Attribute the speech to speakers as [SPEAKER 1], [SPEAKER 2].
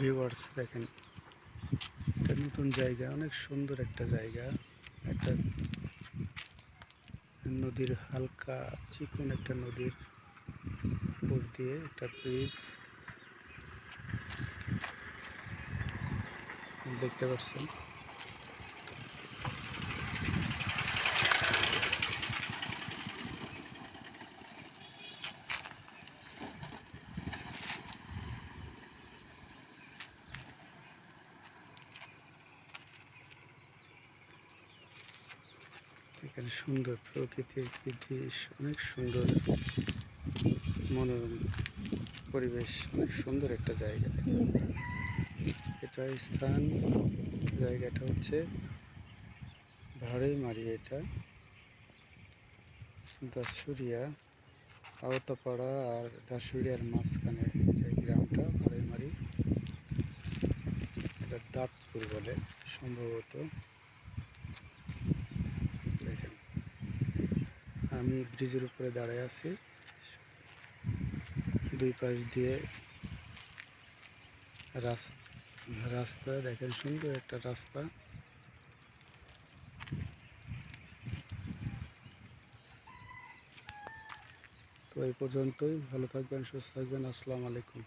[SPEAKER 1] Viewers দেখেন। একটা নতুন জায়গা, অনেক সুন্দর একটা জায়গা। একটা নদীর হালকা চিকন একটা নদীর উপর দিয়ে একটা ব্রিজ দেখতে পাচ্ছেন। এখানে সুন্দর প্রকৃতির দৃশ্য অনেক সুন্দর মনোরম পরিবেশ, অনেক সুন্দর একটা জায়গা দেখেন এটা স্থান, জায়গাটা হচ্ছে ভাড়ই মারি এটা। দাসুরিয়া আওতাপাড়া আর দাসুরিয়ার মাঝখানে এটা গ্রামটা ভাড়ইমারি এটা দাঁতপুর বলে সম্ভবত দেখেন আমি ব্রিজের উপরে দাঁড়ায় আছি। দুই পাশ দিয়ে রাস্তা রাস্তা, দেখেন সুন্দর একটা রাস্তা। তো এই পর্যন্তই, ভালো থাকবেন, সুস্থ থাকবেন, আসসালামু আলাইকুম।